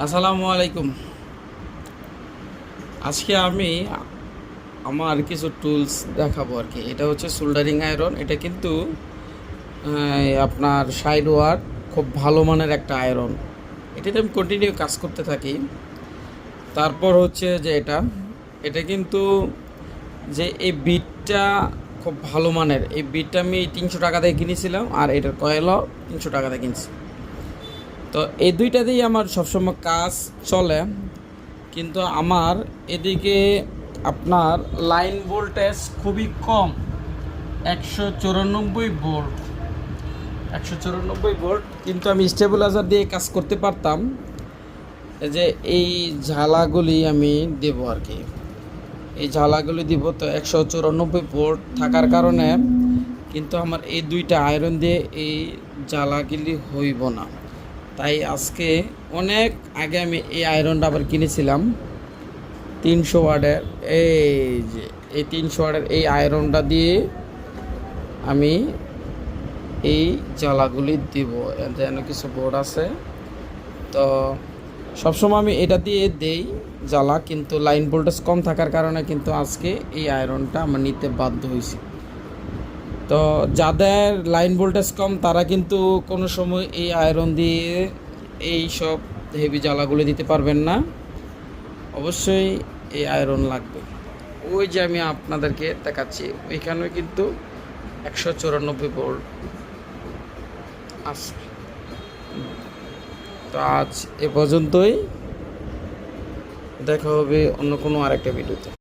আসসালামু আলাইকুম। আজকে আমি আমার কিছু টুলস দেখাবো আর কি। এটা হচ্ছে সোল্ডারিং আয়রন এটা কিন্তু আপনার সাইড ওয়ার খুব ভালো মানের একটা আয়রন এটাতে আমি কন্টিনিউ কাজ করতে থাকি। তারপর হচ্ছে যে এটা এটা কিন্তু যে এই বিটটা খুব ভালো মানের, এই বিটটা আমি তিনশো টাকা দিয়ে কিনেছিলাম আর এটার কয়েলও তিনশো টাকা দিয়ে কিনছি। তো এই দুইটা দিয়েই আমার সবসময় কাজ চলে। কিন্তু আমার এদিকে আপনার লাইন ভোল্টেজ খুবই কম, একশো চুরানব্বই ভোল্ট। একশো চুরানব্বই ভোল্ট, কিন্তু আমি স্টেবিলাইজার দিয়ে কাজ করতে পারতাম। যে এই ঝালাগুলি আমি দেব আর কি। এই ঝালাগুলি দিব তো একশো চুরানব্বই ভোল্ট থাকার কারণে, কিন্তু আমার এই দুইটা আয়রন দিয়ে এই জ্বালাগুলি হইব না। তাই আজকে অনেক আগে আমি এই আয়রনটা আবার কিনেছিলাম। তিনশো ওয়ার্ডের এই যে, এই তিনশো ওয়ার্ডের এই আয়রনটা দিয়ে আমি এই জ্বালাগুলি দিব। যেন কিছু বোর্ড আছে। তো সবসময় আমি এটা দিয়ে দেই জ্বালা, কিন্তু লাইন ভোল্টেজ কম থাকার কারণে কিন্তু আজকে এই আয়রনটা আমার নিতে বাধ্য হয়েছি। তো যাদের লাইন ভোল্টেজ কম, তারা কিন্তু কোনো সময় এই আয়রন দিয়ে এই সব হেভি জ্বালাগুলো দিতে পারবেন না। অবশ্যই এই আয়রন লাগবে। ওই যে আমি আপনাদেরকে দেখাচ্ছি ওইখানে কিন্তু একশো চুরানব্বই ভোল্ট আছে। তো আজ এ পর্যন্তই। দেখা হবে অন্য কোনো আরেকটা ভিডিওতে।